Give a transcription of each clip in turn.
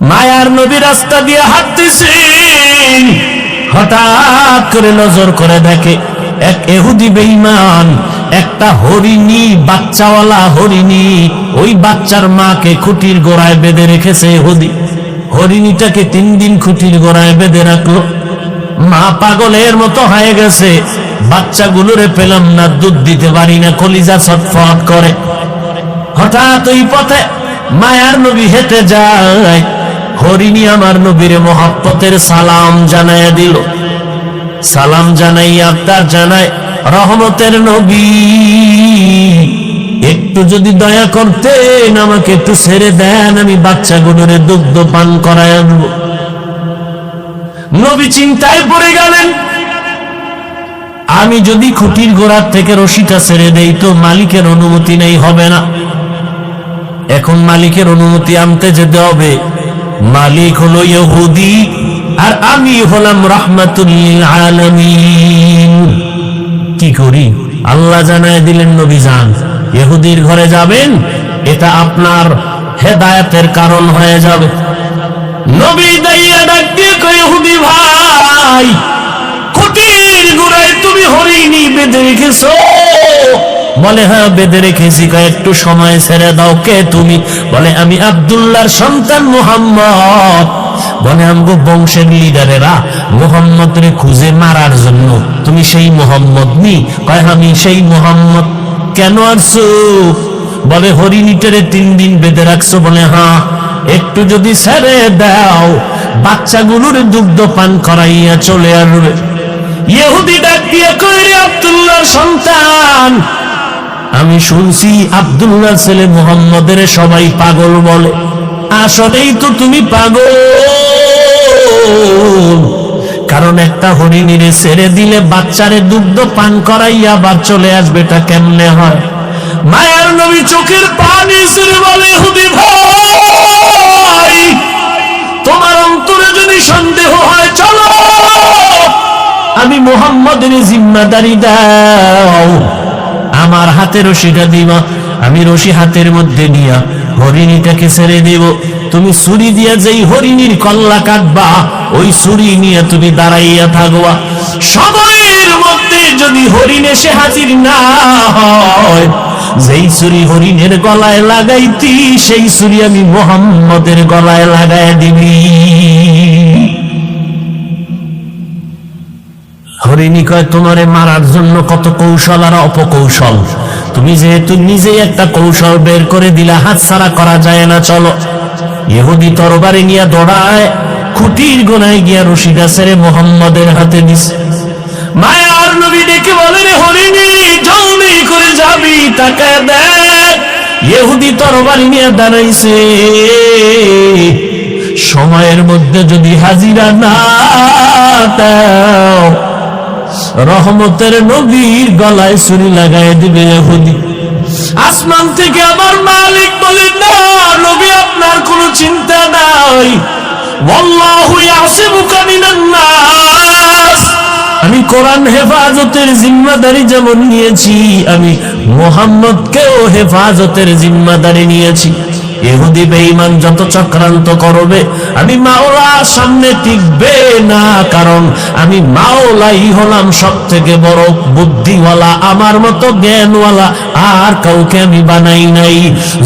মায়ার নবী রাস্তা দিয়ে হাঁটতেছেন হঠাৎ করে নজর করে দেখে এক এহুদি বেঈমান, একটা হরিণী, বাচ্চাওয়ালা হরিণী, ওই বাচ্চার মাকে খুঁটির গোড়ায় বেঁধে রেখেছে এহুদি। হরিণীটাকে তিন দিন খুঁটির গোড়ায় বেঁধে রাখল। মা পাগলের মতো হয়ে গেছে। বাচ্চাগুলোরে পেলাম না, দুধ দিতে পারি না, কলিজা ছটফট করে। হঠাৎ ওই পথে মায়ার নবী হেঁটে যায়। হরিণী আমার নবীর মহাব্বতের সালাম জানাইয়া দিল। সালাম জানাই আবদার জানায়, রহমতের নবী, একটু যদি দয়া করতেন, আমাকে একটু ছেড়ে দেন, আমি বাচ্চাগুলোরে দুগ্ধ পান করায় আনব নবী চিন্তায় পড়ে গেলেন, আমি যদি খুঁটির গোড়ার থেকে রশিটা ছেড়ে দেই, তো মালিকের অনুমতি নেই, হবে না। এখন মালিকের অনুমতি আনতে যেতে হবে। মালিক হলো ইহুদি, আর আমি হলাম রাহমাতুল্লিল কি করি? আল্লাহ জানায় দিলেন, নবী যান ইহুদির ঘরে যাবেন, এটা আপনার হেদায়েতের কারণ হয়ে যাবে। ভাই কুটির গুড়ায় তুমি হরিণী বেঁধে রেখেছো। বলে হ্যাঁ বেঁধে রেখেছি একটু সময় ছেড়ে দাও কে তুমি? বলে, আমি আব্দুল্লাহর সন্তান মোহাম্মদ। বলে, আমগো বংশের লিডারেরা মোহাম্মদ রে খুঁজে মারার জন্য, তুমি সেই মোহাম্মদ নি? কয়, আমি সেই মোহাম্মদ। কেন আসছো বলে, হরিণীটারে তিন দিন বেঁধে রাখছো। বলে হ্যাঁ একটু যদি ছেড়ে দাও, বাচ্চাগুলোর দুগ্ধ পান করাইয়া চলে আসবে। ইহুদি ডাক দিয়ে কইরে আব্দুল্লাহর সন্তান? আমি শুনছি আব্দুল্লাহ ছেলে মোহাম্মদের সবাই পাগল বলে। আসলেই তো তুমি পাগল। কারণ একটা হরিণীরে ছেড়ে দিলে বাচ্চারে দুগ্ধ পান করাইয়া আবার চলে আসবে, এটা কেমনে হয়? মায়ের নবী চোখের পানি ছেড়ে বলে, হুদি ভাই, তোমার অন্তরে যদি সন্দেহ হয়, চলো। আমি মোহাম্মদের জিম্মাদারি দাও। আমার হাতে রশিটা দিবা, আমি রশি হাতের মধ্যে নিয়া হরিণীটাকে ছেড়ে দেব। তুমি ছুরি দিয়া যেই হরিণীর কল্লা কাটবা, ওই ছুরি নিয়ে তুমি দাঁড়াইয়া থাকবা। সময়ের মধ্যে যদি হরিণ এসে হাজির না হয়, যেই ছুরি হরিণের গলায় লাগাইতি, সেই ছুরি আমি মোহাম্মদের গলায় লাগাই দিবি। হরিণী কয়, তোমারে মারার জন্য কত কৌশল আর অপকৌশল? তুমি যেহেতু নিজেই একটা কৌশল বের করে দিলা হাত ছাড়া করা যায় না, চলো। ইহুদি তরবারে নিয়ে দৌড়ায়, খুঁটির গোনায় গিয়া রশিদা সেরে মোহাম্মদের হাতে দিস মায়ার নবী ডেকে বলে, রে হরিণী জলদি করে যাবি তাকে দেখ। ইহুদি তরবারি নিয়ে দাঁড়াইছে। সময়ের মধ্যে যদি হাজিরা না রহমতের নবীর গলায় ছুরি লাগাই দিবে ইহুদি। আসমান থেকে আমার মালিক বলেন, না, নবী, আপনার কোনো চিন্তা নাই। আমি কোরআন হেফাজতের জিম্মাদারি যেমন নিয়েছি, আমি মোহাম্মদকেও হেফাজতের জিম্মাদারি নিয়েছি। ইহুদি বেঈমান যত চক্রান্ত করবে, আমি মাওলা সামনে টিকবে না, কারণ আমি মাওলাই হলাম সব থেকে বড় বুদ্ধিওয়ালা, আমার মতো জ্ঞানওয়ালা আর কাউকে আমি বানাই নাই।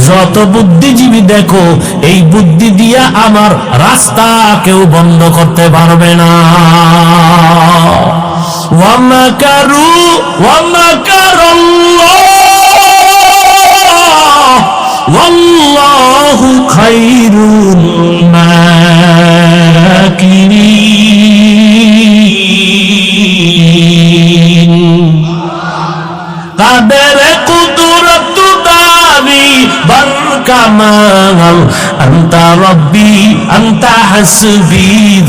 যত বুদ্ধিজীবী দেখো, এই বুদ্ধি দিয়া আমার রাস্তা কেউ বন্ধ করতে পারবে না। ওয়ামাকারু ওয়ামাকার আল্লাহ ওয়াল্লাহু খায়রুল মাকিরিন। তাদের কুদরত দাবি বরকামাল আনতা রব আন্তা হাসবি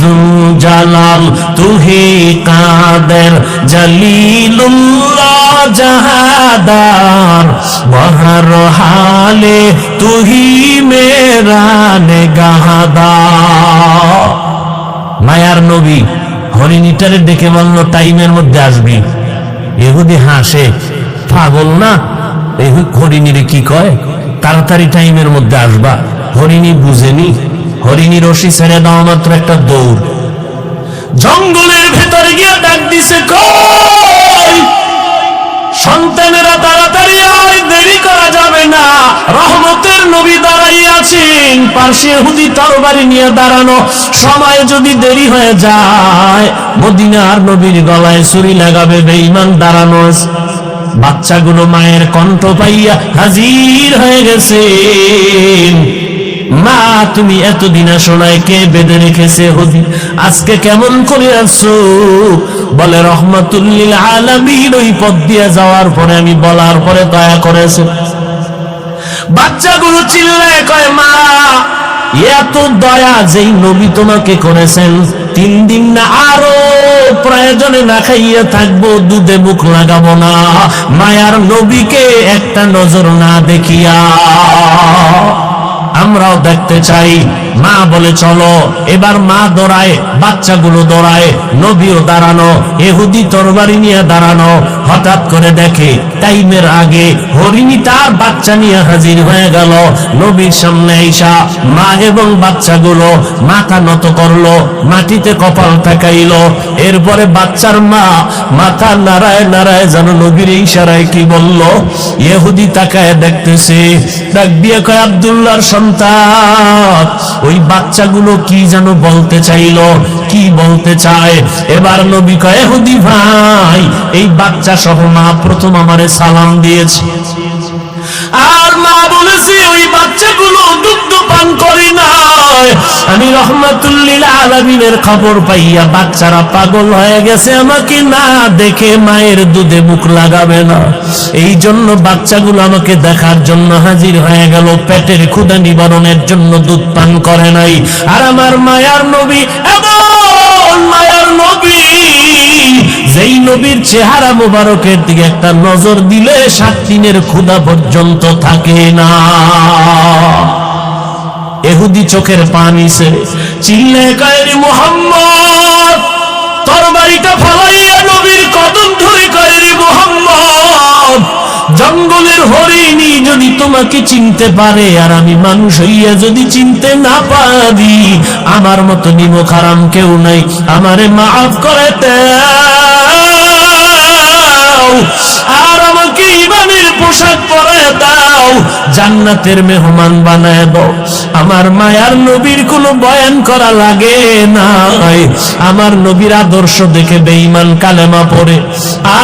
জালাল, তুহি কাদের জলিলুল্লাহ জাহাদার। বহর হালে তুহি মেরা নেগাহাদার। মায়ার নবী হরিণীটারে ডেকে বলল, টাইমের মধ্যে আসবি। এহুদি হাসে, পাগল না? এই হরিণীরে কি কয়? তাড়াতাড়ি টাইমের মধ্যে আসবা। হরিণী বুঝেনি। হরিণী রশি ছেড়ে দেওয়া মাত্র একটা দৌড়। জঙ্গলের ভেতরে গিয়ে ডাক দিছে সন্তানেরা তাড়াতাড়ি আয়, দেরি করা যাবে না। রহমতের নবী দাঁড়াই আছেন। পাশে হুদি তরবারি নিয়ে দাঁড়ানো। সময় যদি দেরি হয়ে যায়, মদিনার নবীর গলায় ছুরি লাগাবে বেঈমান দাঁড়ানো। বাচ্চাগুলো মায়ের কণ্ঠ পাইয়া হাজির হয়ে গেছে। মা, তুমি এতদিন শোনায় কে বেঁধে রেখেছে আজকে কেমন করে আসছো? বলে রহমতুল্লিল আলামিন, ওই পথ দিয়ে যাওয়ার পরে আমি বলার পরে দয়া করেছে বাচ্চাগুলো চিল্লায় কয়, মা, এত দয়া যেই নবী তোমাকে করেছেন, তিন দিন না আরও প্রয়োজনে না খাইয়ে থাকব, দুধে মুখ লাগাবো না। মায়ার নবীকে একটা নজর না দেখিয়া আমরাও দেখতে চাই। মা বলে, চলো, এবার মা দৌড়ায়, বাচ্চাগুলো দৌড়ায়, নবীও দাঁড়ানো, এহুদি তরবারি নিয়ে দাঁড়ানো। হঠাৎ করে দেখে টাইমের আগে হরিণী তার বাচ্চা নিয়ে হাজির হয়ে গেল। নবীর সামনে ঈশা মা এবং বাচ্চাগুলো মাথা নত করল, মাটিতে কপাল ঠেকাইলো। এরপরে বাচ্চার মা মাথা নাড়ায় নাড়ায় যেন নবীর ইশারায় কি বলল, ইহুদি তাকায় দেখতেছে ডাক সন্তান। ওই বাচ্চাগুলো কি যেন বলতে চাইলো, কি বলতে চায়? এবার নবী কয়, ইহুদি ভাই, এই বাচ্চা সহ মা প্রথম আমারে সালাম দিয়েছে। আর মা বলেছে, ওই বাচ্চাগুলো দুগ্ধ পান করি নাই। আমি রহমাতুল্লিল আলামিনের খবর পাইয়া বাচ্চারা পাগল হয়ে গেছে। আমাকে না দেখে মায়ের দুধে মুখ লাগাবে না। এই জন্য বাচ্চাগুলো আমাকে দেখার জন্য হাজির হয়ে গেল। পেটের ক্ষুদা নিবারণের জন্য দুধ পান করে নাই। আর আমার মায়ার নবী এমন মায়ার নবী। যেই নবীর চেহারা মোবারকের দিকে একটা নজর দিলে সাত দিনের পর্যন্ত থাকে না। এহুদি চোখের পানি চিল্লে কায়রি মোহাম্মদ, তরবারিটা ফালাইয়া নবীর কদম ধরে কায়রি মোহাম্মদ। হরিণী যদি তোমাকে চিনতে পারে, আর আমি মানুষ হইয়া যদি চিনতে না পারি, আমার মতো নিমক খারাম কেউ নাই, আমারে মাফ করে দাও। পোশাক পরে দাও, জান্নাতের মেহমান বানায় দাও। আমার মায়ার নবীর কোনো বয়ান করা লাগে নাই। আমার নবীর আদর্শ দেখে বেঈমান কালেমা পড়ে।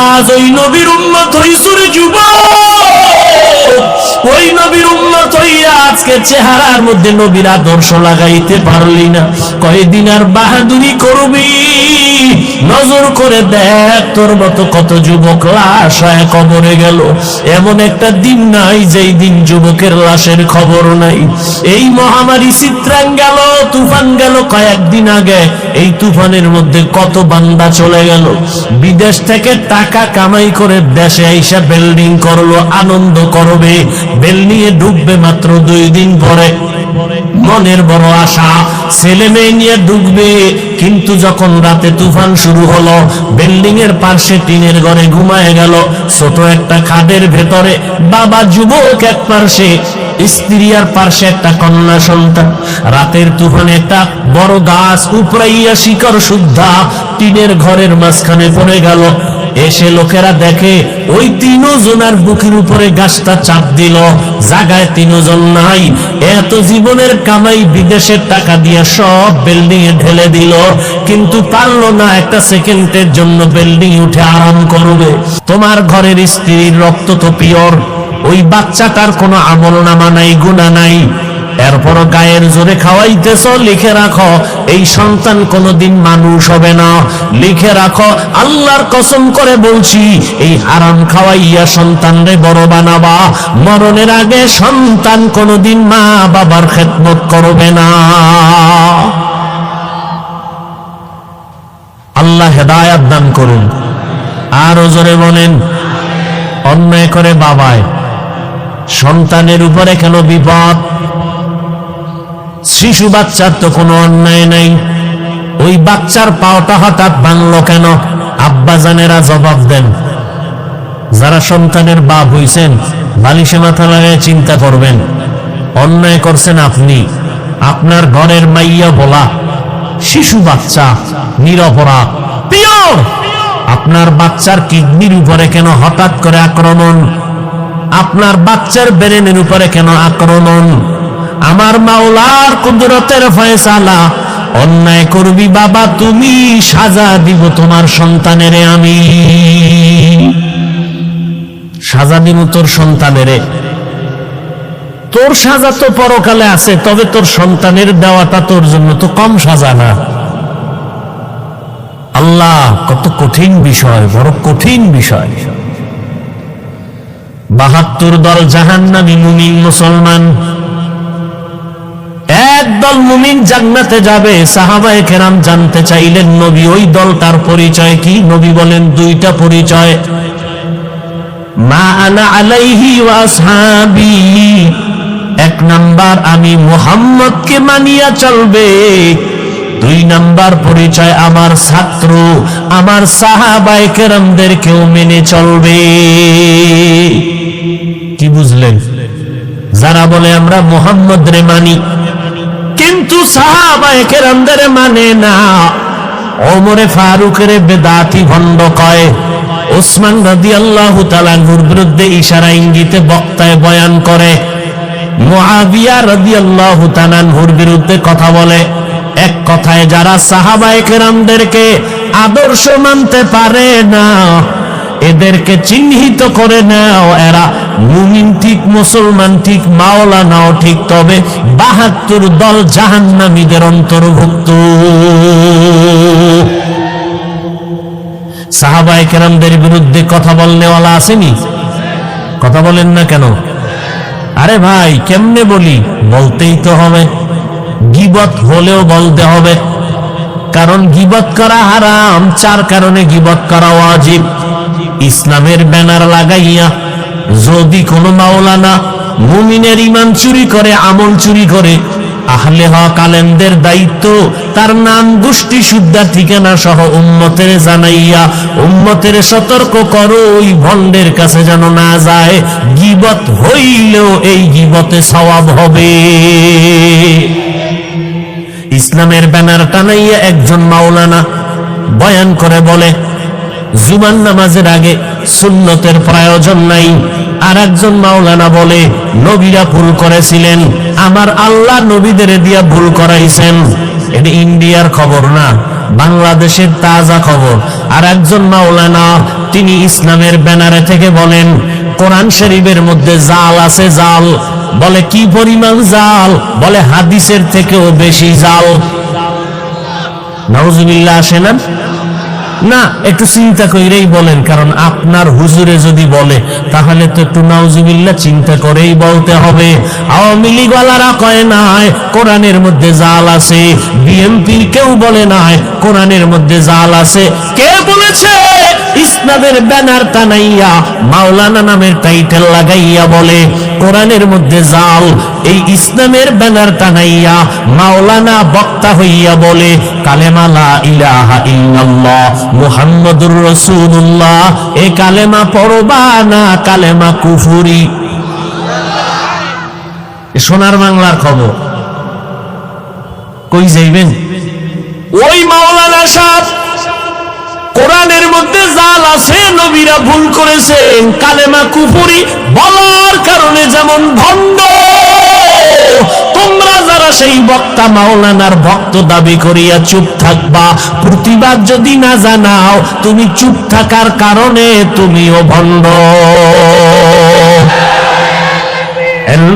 আজ ওই নবীর উন্মত হইসুরে যুবক। ওই নবীর উন্মত হইয়া আজকে চেহারার মধ্যে নবীর আদর্শ লাগাইতে পারলি না। কয়দিন আর বাহাদুরি করবি? নজর করে দেখ, তোর মতো কত যুবক লাশ কবরে গেল। এমন একটা দিন নাই যেই দিন যুবকের লাশের খবর নাই। এই মহামারী চিত্রাং গেল, তুফান গেল কয়েকদিন আগে। এই তুফানের মধ্যে কত বান্দা চলে গেল। বিদেশ থেকে টাকা কামাই করে দেশে আইসা বিল্ডিং করল, আনন্দ করবে। বিল্ডিং এ ঢুকবে মাত্র দুই দিন পরে। মনের বড় আশা, ছেলে মেয়ে নিয়ে ঢুকবে কিন্তু যখন রাতে তুফান শুরু হলো বিল্ডিং এর পাশে টিনের ঘরে ঘুমায় গেল। ছোট একটা খাদের ভেতরে বাবা যুবক এক পার্শ্বে, স্ত্রী আর পার্শ্বে একটা কন্যা সন্তান। রাতের তুফানে একটা বড় গাছ উপরাইয়া শিকড় শুদ্ধা টিনের ঘরের মাঝখানে পড়ে গেল। এসে লোকেরা দেখে, ওই তিনজনার বুকের উপরে গাছটা চাপ দিল। জাগায় তিনজন নাই। এত জীবনের কামাই বিদেশের টাকা দিয়ে সব বিল্ডিং এ ঢেলে দিল। কিন্তু পারল না একটা সেকেন্ডের জন্য বিল্ডিং উঠে আরাম করবে। তোমার ঘরের স্ত্রীর রক্ত তো পিওর। ওই বাচ্চাটার কোনো আমল নামা নাই গুণা নাই। এরপর গায়ের জোরে খাওয়াইতেছ, লিখে রাখো, এই সন্তান কোনোদিন মানুষ হবে না। লিখে রাখো, আল্লাহর কসম করে বলছি, এই হারাম খাওয়াইয়া সন্তানরে বড় বানাবা। মরণের আগে সন্তান কোনোদিন মা বাবার খেদমত করবে না। আল্লাহ হেদায়াত দান করুন। আরও জোরে বলেন, অন্যায় করে বাবায়। সন্তানের উপরে কেন বিপদ? শিশু বাচ্চার তো কোনো অন্যায় নাই। ওই বাচ্চার পাওটা হঠাৎ ভাঙলো কেন? আব্বা জানেরা জবাব দেন, যারা সন্তানের বাপ হইছেন, বালিশে মাথা লাগায় চিন্তা করবেন। অন্যায় করছেন আপনি, আপনার ঘরের মাইয়া বলা। শিশু বাচ্চা, নিরপরাধ, পিওর! আপনার বাচ্চার কিডনির উপরে কেন হঠাৎ করে আক্রমণ? আপনার বাচ্চার ব্রেনের উপরে কেন আক্রমণ? আমার মাওলার কুদরতের ফয়সালা অন্যায় করবি বাবা, তুমি সাজা দিব তোমার সন্তানেরে আমি। সাজা দিব তোর সন্তানেরে। তোর সাজা তো পরকালে আছে, তবে তোর সন্তানের দেওয়াটা তোর জন্য তো কম সাজা না। আল্লাহ, কত কঠিন বিষয়, বড় কঠিন বিষয়। বাহাত্তর দল জাহান্নামী মুমিন মুসলমান একদল মুমিন জান্নাতে যাবে। সাহাবায়ে কেরাম জানতে চাইলেন, নবী, ওই দলটার পরিচয় কি? নবী বলেন, দুইটা পরিচয়। মা আনা আলাইহি ওয়া আসহাবি। এক নাম্বার, আমি মুহাম্মদকে মানিয়া চলবে। দুই নাম্বার পরিচয়, আমার ছাত্র, আমার সাহাবায়ে কেরামদেরকেও মেনে চলবে। কি বুঝলেন? যারা বলে, আমরা মোহাম্মদ রে মানি। কিন্তু মানে না। ওমরে ফারুকের বেদাতি ভণ্ড কয়। ওসমান রাদিয়াল্লাহু তাআলার বিরুদ্ধে ইশারা ইঙ্গিতে বক্তায় বয়ান করে। কথা বলে। এক কথায় যারা সাহাবায়ে কেরামদেরকে আদর্শ মানতে পারে না এদেরকে চিহ্নিত করে নাও এরা। মুমিন ঠিক, মুসলমান ঠিক, মাওলানাও ঠিক, তবে বাহাত্তর দল জাহান্নামীদের অন্তর্ভুক্ত। সাহাবায়ে কেরামদের বিরুদ্ধে কথা বলনেওয়ালা আসেনি? কথা বলেন না কেন? আরে ভাই, কেমনে বলি? বলতেই তো হবে। গিবত হলেও বলতে হবে। কারণ গিবত করা হারাম, চার কারণে গিবত করা ওয়াজিব। ইসলামের ব্যানার লাগাইয়া যদি কোনো মাওলানা মুমিনের ইমান চুরি করে, আমল চুরি করে, আহলে হক আলেমদের দায়িত্ব, তার নাম গোষ্ঠী শুদ্ধা ঠিকানা সহ উম্মতের জানাইয়া, উম্মতের সতর্ক করো, ওই ভণ্ডের কাছে যেন না যায়। গিবত হইলেও এই গিবতে সওয়াব হবে। ইসলামের ব্যানার টানাইয়া একজন মাওলানা বয়ান করে বলে জুমান নামাজের আগে সুন্নতের প্রয়োজন নাই। আর একজন মাওলানা বলে, নবীরা ভুল করেছিলেন, আমার আল্লাহ নবীদের দিয়া ভুল করাইছেন। এটা ইন্ডিয়ার খবর না, বাংলাদেশের তাজা খবর। আর একজন মাওলানা, তিনি ইসলামের ব্যানারে থেকে বলেন, কোরআন শরীফের মধ্যে জাল আছে জাল বলে, কি পরিমাণ জাল? বলে, হাদিসের থেকেও বেশি জাল। নওজুবিল্লাহ আসে না? না, একটু চিন্তা করেই বলেন, কারণ আপনার হুজুরে যদি বলে, তাহলে তো একটু নাউজুবিল্লাহ চিন্তা করেই বলতে হবে। আওয়ামী লীগওয়ালারা কয় নাই, কোরআনের মধ্যে জাল আছে। বিএনপির কেউ বলে নাই, কোরআনের মধ্যে জাল আছে। কে বলেছে? ইসলামের ব্যানার টানাইয়া, মাওলানা নামের টাইটেল লাগাইয়া বলে, কোরআনের মধ্যে জাল, এই ইসলামের ব্যানার টানাইয়া মাওলানা বক্তা হইয়া বলে ইলাহা ইল্লাল্লাহ, মুহাম্মাদুর রাসূলুল্লাহ, এ কালেমা পড়বা না কালেমা কুফুরি। সোনার বাংলার খবর। কই যাইবেন? ওই মাওলানা সাহেব কোরআনের মধ্যে জাল আছে, নবীরা ভুল করেছেন কালেমা কুপুরি বলার কারণে যেমন ভণ্ড। তোমরা যারা সেই বক্তা মাওলানার ভক্ত দাবি করিয়া চুপ থাকবা, প্রতিবাদ যদি না জানাও, তুমি চুপ থাকার কারণে তুমিও ভণ্ড।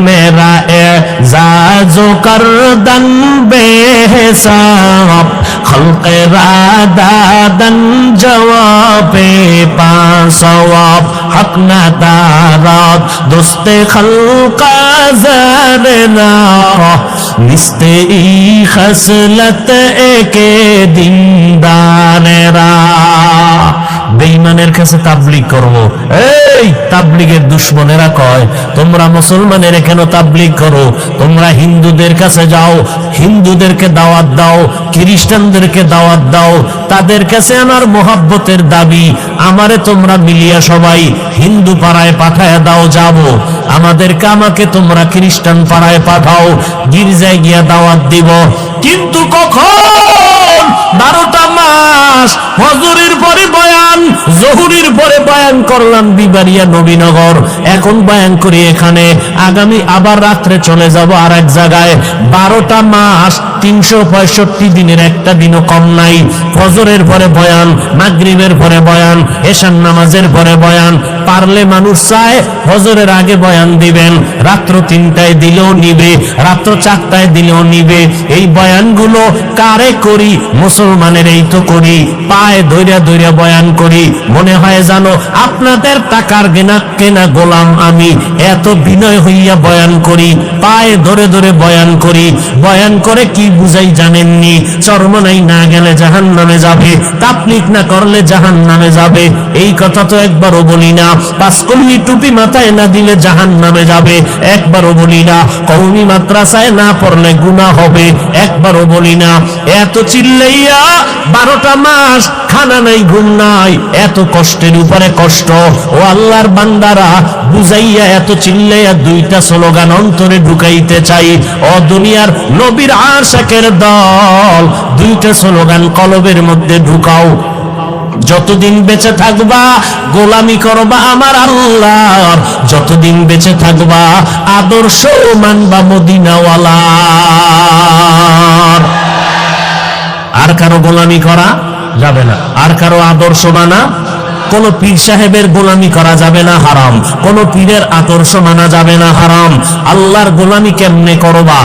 মেরা এ জাজো কর দন বেহসাব। খলকে রাদান জবাবে পাসওয়াব হক না দারাত দোস্তে খলকা জারনা নিস্তে ই খসলত একে দিনদানেরা বেঈমানের কাছে তাবলিগ করব। এই তাবলিগের দুশ্মনেরা কয়, তোমরা মুসলমানের কেন তাবলিগ করো? তোমরা হিন্দুদের কাছে যাও, হিন্দুদেরকে দাওয়াত দাও, খ্রিস্টানদেরকে দাওয়াত দাও। তাদের কাছে আমার মোহাব্বতের দাবি, আমারে তোমরা মিলিয়া সবাই হিন্দু পাড়ায় পাঠায় দাও, যাব। আমাদেরকে আমাকে তোমরা খ্রিস্টান পাড়ায় পাঠাও, গির্জায় গিয়া দাওয়াত দিব। কিন্তু কখন? বারোটা মাস হজুরের পরে বয়ান, জহুরির পরে বয়ান করলাম বিবারিয়া নবীনগর। এখন বয়ান করি এখানে, আগামী আবার রাত্রে চলে যাব আর এক জায়গায়। বারোটা মাস, তিনশো পঁয়ষট্টি দিনের একটা দিনও কম নাই। ফজরের পরে বয়ান, মাগরিবের পরে বয়ান এশান নামাজের পরে বয়ান পারলে মানুষ চায়, হজরের আগে বয়ান দিবেন। রাত্র তিনটায় দিলেও নিবে, রাত্র চারটায় দিলেও নিবে। এই বয়ানগুলো কারে করি? মুসলমানের এই তো করি। পায়ে দৈরা দৈরা বয়ান করি। মনে হয় জানো আপনাদের টাকার গেনা কেনা গোলাম আমি। এত বিনয় হইয়া বয়ান করি, পায়ে ধরে ধরে বয়ান করি। বয়ান করে কি বুঝাই জানেননি? চরমনাই না গেলে জাহান নামে যাবে। তাপলিক না করলে জাহান নামে যাবে। এই কথা তো একবারও বলি না। পাঁচকল্লি টুপি মাথায় না দিলে জাহান নামে যাবে। একবারও বলি না কৌমি মাদ্রাসায় না পড়লে গুণা হবে। একবারও বলি না, এত চিল্লাইয়া বারোটা মাস খানা নাই, ঘুম নাই, এত কষ্টের উপরে কষ্ট। ও আল্লাহর বান্দারা, বুঝাইয়া এত চিল্লাইয়া দুইটা স্লোগান অন্তরে ঢুকাইতে চাই। ও দুনিয়ার নবীর আশাকের দল, দুইটা স্লোগান কলবের মধ্যে ঢুকাও। যতদিন বেঁচে থাকবা, গোলামি করবা আমার আল্লাহর। যতদিন বেঁচে থাকবা, আদর্শ মানবা মদিনাওয়ালার। আর কারও গোলামি করা যাবে না। আর কারও আদর্শ মানা কোন পীর সাহেবের গোলামি করা যাবে না হারাম। কোন পীরের আদর্শ মানা যাবে না হারাম। আল্লাহর গোলামি কেমনে করবা?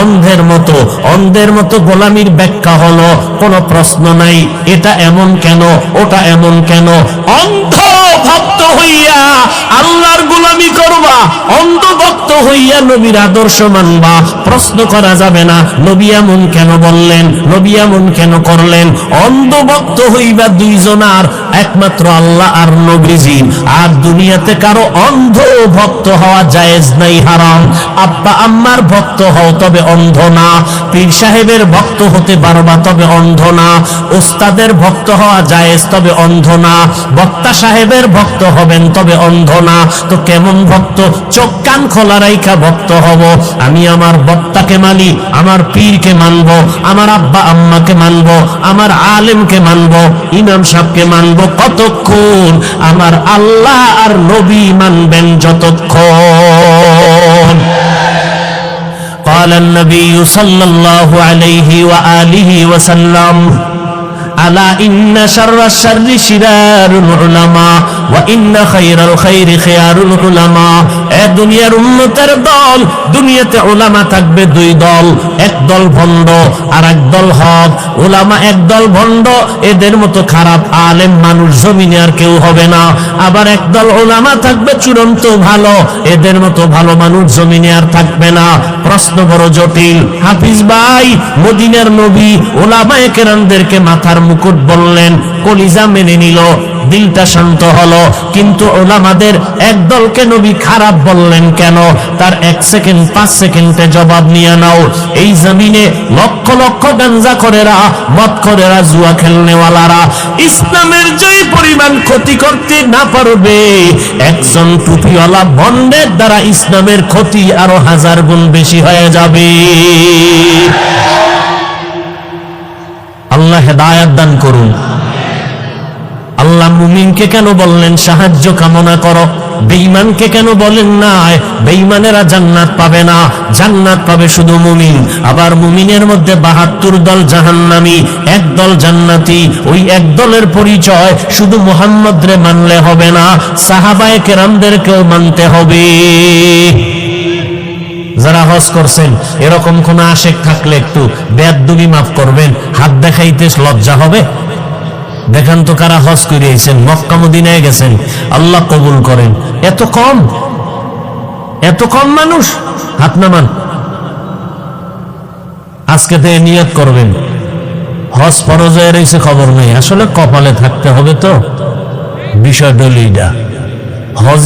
অন্ধের মতো। অন্ধের মতো গোলামির ব্যাখ্যা হলো, কোনো প্রশ্ন নাই, এটা এমন কেন, ওটা এমন কেন? অন্ধ হইয়া আল্লাহর গোলামি করবা অন্ধ ভক্ত হইয়া নবীর আদর্শ মানবা। প্রশ্ন করা যাবে না, নবী এমন কেন বললেন, নবী এমন কেন করলেন? অন্ধ ভক্ত হইবা দুইজনার একমাত্র আল্লাহ আর নবীজি। আর দুনিয়াতে কারও অন্ধ ভক্ত হওয়া জায়েজ নাই, হারাম। আব্বা, আম্মার ভক্ত হও, তবে অন্ধ না। পীর সাহেবের ভক্ত হতে পারবা, তবে অন্ধ না। ওস্তাদের ভক্ত হওয়া জায়েজ, তবে অন্ধ না। বক্তা সাহেবের ভক্ত হবেন তবে অন্ধ না তো কেমন ভক্ত চোখ কান খোলা রাইখা ভক্ত হব আমি আমার বক্তাকে মানি আমার পীরকে মানব আমার আব্বা আম্মাকে মানব আমার আলেমকে মানব ইমাম সাহেবকে মানব কতক্ষণ আমার আল্লাহ আর নবী মানবেন যতক্ষণ قال النبي صلى الله عليه وآله وسلم ألا إن شر الشر شرار العلماء ওয়া ইন্না খায়রাল খিয়ারুল উলামা। এ দুনিয়ার উম্মতের দল, দুনিয়াতে উলামা থাকবে দুই দল, এক দল ভণ্ড আর দল হক। উলামা এক দল এদের মতো খারাপ আলেম মানুষ জমিনে আর কেউ হবে না। আবার এক দল উলামা থাকবে চূড়ান্ত ভালো, এদের মতো ভালো মানুষ জমিনে আর থাকবে না। প্রশ্ন বড় জটিল। হাফিজ ভাই, মদিনার নবী ওলামা কেরামদেরকে মাথার মুকুট বললেন, কলিজা মেনে নিল। দিলটা শান্ত হলো, কিন্তু ওলামাদের এক দলকে নবী খারাপ বললেন কেন? তার এক সেকেন্ড, পাঁচ সেকেন্ডে জবাব নিয়ে নাও। এই জমিনে লক্ষ লক্ষ গাঞ্জা করেরা, মদ করেরা, জুয়া খেলনেওয়ালারা, ইসলামের যে পরিমাণ ক্ষতি করতে না পারবে, একজন টুপিওয়ালা বন্ডের দ্বারা ইসলামের ক্ষতি আরও হাজার গুণ বেশি হয়ে যাবে। আল্লাহ হেদায়াত দান করুন। আল্লাহ মুমিনকে কেন বললেন, সাহায্য কামনা করো। বেঈমানকে কেন বলেন না বেঈমানেরা জান্নাত পাবে না। জান্নাত পাবে শুধু মুমিন। আবার মুমিনের মধ্যে বাহাত্তর দল জাহান্নামি, এক দল জান্নাতি, ওই এক দলের পরিচয় শুধু মোহাম্মদ রে মানলে হবে না, সাহাবায়ে কেরামদেরকেও মানতে হবে। যারা হজ করছেন, এরকম কোন আশেক থাকলে একটু বেদুবি মাফ করবেন, হাত দেখাইতে লজ্জা হবে। দেখান তো কারা হজ করিয়েছেন, মক্কা, মদিনায় গেছেন। আল্লাহ কবুল করেন। এত কম? এত কম মানুষ? হাত নামান। আজকে থেকে নিয়ত করবেন। হজ ফরজ হয়ে রয়েছে, খবর নেই। আসলে কপালে থাকতে হবে তো। বিষয় ডলিডা হজ